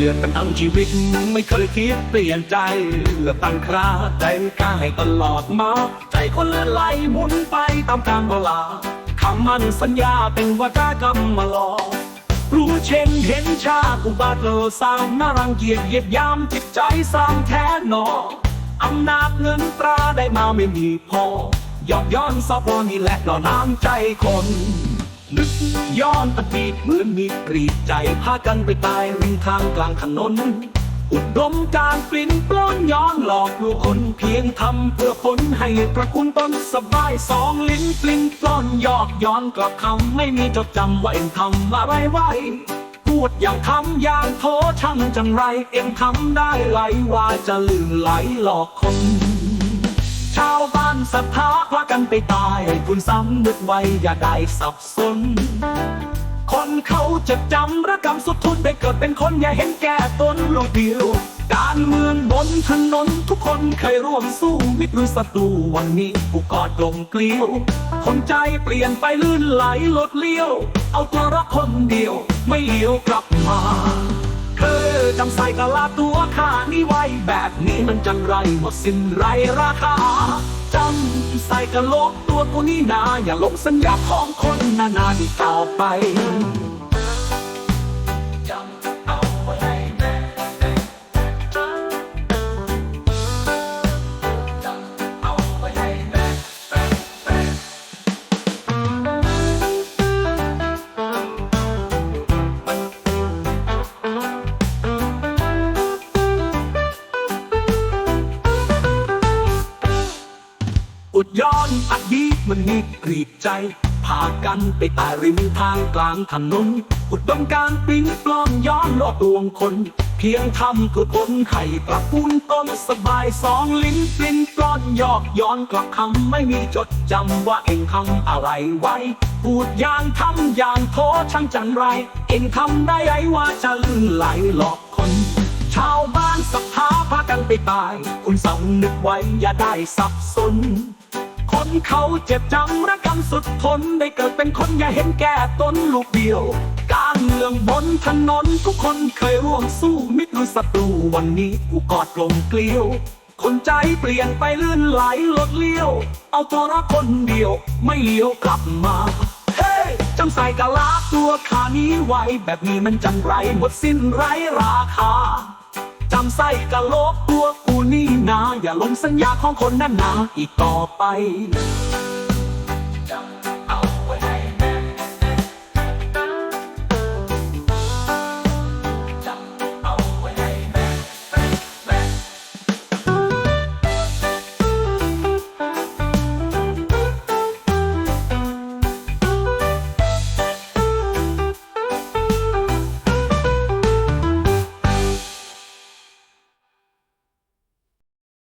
เลือกันทั้งชีวิตไม่เคยคิดเปลี่ยนใจเลือกตั้งคราใจกล้าให้ตลอดมา ใจคนเลื่อนไหลหมุนไปตามกาลเวลาคำมั่นสัญญาเป็นวาจากรรมมาหลอกรู้เช่นเห็นชาอุบาทเลอสร้างน่ารังเกียจเหยียดยามจิตใจสร้างแท้หนออำนาจเงินตราได้มาไม่มีพอยอมย้อนสอบนี่แหละหล่อน้ำใจคน นึกย้อนอดีตเหมือนมีกรีดใจพากันไปตายริมทางกลางถนน อุดมการปลิ้นปล้นย้อนหลอกลวงคนเพียงทำเพื่อผลให้ตระกูลต้นสบายสองลิ้นปลิ้นปล้นยอกย้อนกลับคำไม่มีจดจำว่าเอ็งทำอะไรไว้พูดอย่างทำอย่างโทช่างจังไร เอ็งทำได้ไหลว่าจะลื่นไหลหลอกคน ชาวบ้านศรัทธาพากันไปตายคุณสำนึกไว้อย่าได้สับสน คนเขาจะจำระกำสุดทุนไปเกิดเป็นคนอย่าเห็นแก่ตนลูกเดียวการเมืองบนถนนทุกคนเคยร่วมสู้มิตรหรือศัตรูวันนี้ผู้กอดกลมเกลียวคนใจเปลี่ยนไปลื่นไหลลดเลี้ยว เอาตัวรักคนเดียวไม่เลี้ยวกลับมา อจำใส่กะลาตัวข้านี่ไว้ แบบนี้มันจังไรหมดสิ้นไรราคาจำใส่กะโหลกตัวกูนี่นาอย่าหลงสัญญาของคนนานาที่ต่อไป ดย้อนอดีตมันมีกรีดใจพากันไปตายริมทางกลางถนน อุดมการปิ้งปลอนย้อนหลอกลวงคน เพียงทำเพื่อคนให้กลับปุ้นต้นสบายสองลิ้นปลิ้นปลอนหยอกย้อนกลับคำไม่มีจดจำว่าเองทำอะไรไว้พูดอย่างทำอย่างโทษช่างจันไร เองทำได้ไอ้ว่าจะลื่นไหลหลอกคนชาวบ้านศรัทธาพากันไปตาย คุณสำนึกไว้อย่าได้สับสน เขาเจ็บจำระกำสุดทนได้เกิดเป็นคนอย่าเห็นแก่ตนลูกเดียว การเมืองบนถนนทุกคนเคยร่วมสู้มิตรรือศัตรูวันนี้กูกอดกลมเกลียว คนใจเปลี่ยนไปลื่นไหลลดเลี้ยว เอาตัวรักคนเดียวไม่เลี้ยวกลับมาเฮ้จำใส่กะลาตัวขานี้ไว้แบบนี้มันจังไรหมดสิ้นไรราคาำใส่กะโหลกตัวกูนี่นา อย่าลงสัญญาของคนนั่นนาอีกต่อไป